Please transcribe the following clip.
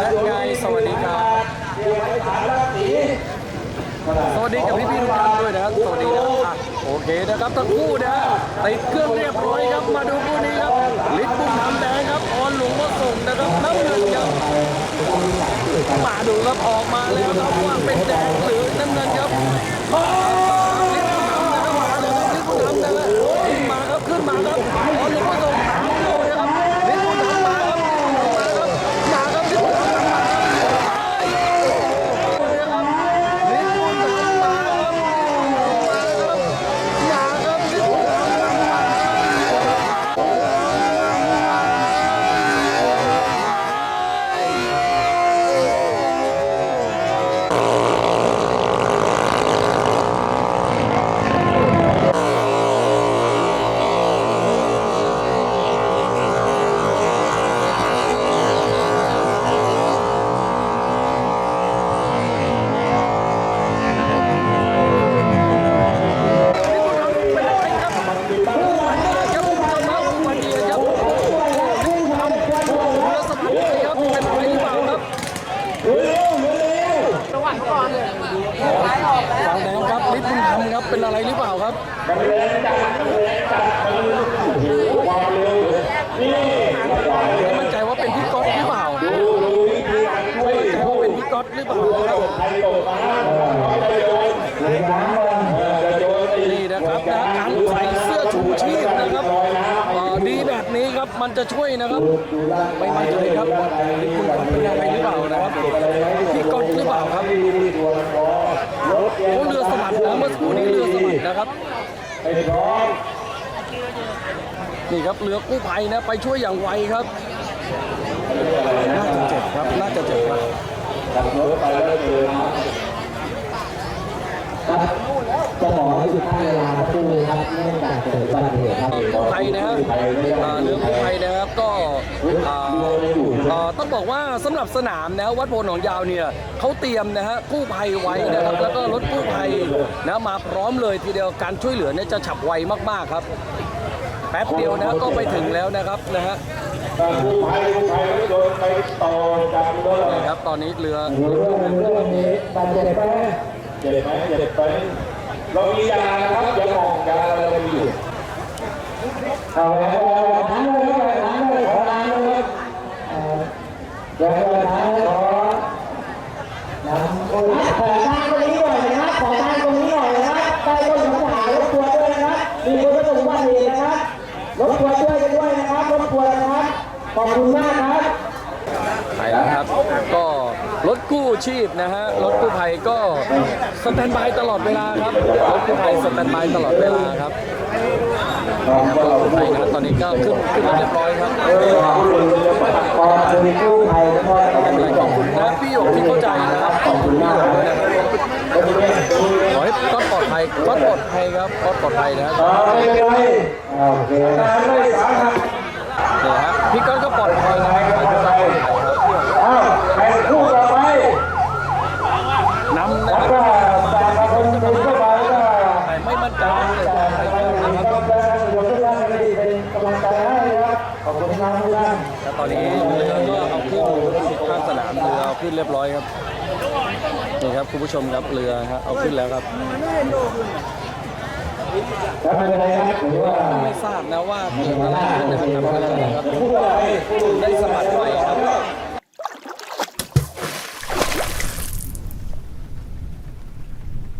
และยาสวัสดีครับสวัสดีกับพี่พี่ทุกท่านด้วยนะครับสวัสดีนะครับโอเคนะครับทั้งคู่นะฮะติดเครื่องเรียบร้อยครับมาดูคู่นี้ครับลิศบุญน้ำแดงครับออนหลวงพ่อส่งนะครับน้ำเงินครับมาดูครับออกมาแล้วครับว่าเป็นแดงหรือน้ำเงินครับ ฝั่งแดงครับนิดบุญธำครับเป็นอะไรหรือเปล่าครับไม่มั่นใจว่าเป็นพี่ก๊อตหรือเปล่าไม่มั่นใจว่าเป็นพี่ก๊อตหรือเปล่าครับนี่นะครับนะการใส่เสื้อชูชีพนะครับเอ่อดีแบบ นี้ครับมันจะช่วยนะครับ ไม่มั่นใจครับคุณเป็นอะไรหรือเปล่านะครับพี่ก๊อตหรือเปล่าครับโอ้เรือสมัดนะเมื่อสักครู่นี้เรือสมัดนะครับนี่ครับเรือกู้ภัยนะไปช่วยอย่างไวครับน่าจะเจ็บครับน่าจะเจ็บครับ ก็บอกให้หยุดให้เวลาสักครู่ครับเนื่องจากเกิดอุบัติเหตุครับกู้ภัยนะฮะอ่าเรือกู้ภัยนะครับก็อ่าอ่าต้องบอกว่าสำหรับสนามนะวัดโพธิ์หนองยาวเนี่ยเขาเตรียมนะฮะกู้ภัยไว้นะครับแล้วก็รถกู้ภัยนะมาพร้อมเลยทีเดียวการช่วยเหลือเนี่ยจะฉับไวมากๆครับ แป๊บเดียวนะก็ไปถึงแล้วนะครับนะฮะกู้ภัยกู้ภัยโดนไปต่อจากรถนี่ครับตอนนี้เรือ เรื่องนี้บาดเจ็บไหมเจ็บไหมเจ็บไหม เรามียานะครับยาหมองยาอะไรเรามีอยู่เอาแล้วทั้งเลยทั้งเลยขอล้างเลยเดี๋ยวทั้งขอนขอน้ำโอ้ย รถกู้ชีพนะฮะ รถกู้ภัยก็สแตนบายตลอดเวลาครับ รถกู้ภัยสแตนบายตลอดเวลาครับนี่ครับรถกู้ภัยนะตอนนี้ก็ขึ้นขึ้นมาเรียบร้อยครับขอบคุณกู้ภัยทุกคนไม่เป็นไรขอบคุณนะพี่หยกที่เข้าใจนะครับขอบคุณมากเลยนะครับขอให้ก็ปลอดภัยก็ปลอดภัยครับก็ปลอดภัยนะครับไม่เป็นไรโอเคแต่ไม่สาหัสเนี่ยฮะพี่ก้อน ขอบคุณครับทุกท่านแล้วตอนนี้เรือก็เอาขึ้นข้างสนามเรือเอาขึ้นเรียบร้อยครับนี่ครับคุณผู้ชมครับเรือฮะเอาขึ้นแล้วครับแล้วเป็นไงครับถือว่าไม่ทราบนะว่าเกิดอะไรขึ้นนะครับกับเรือลำนี้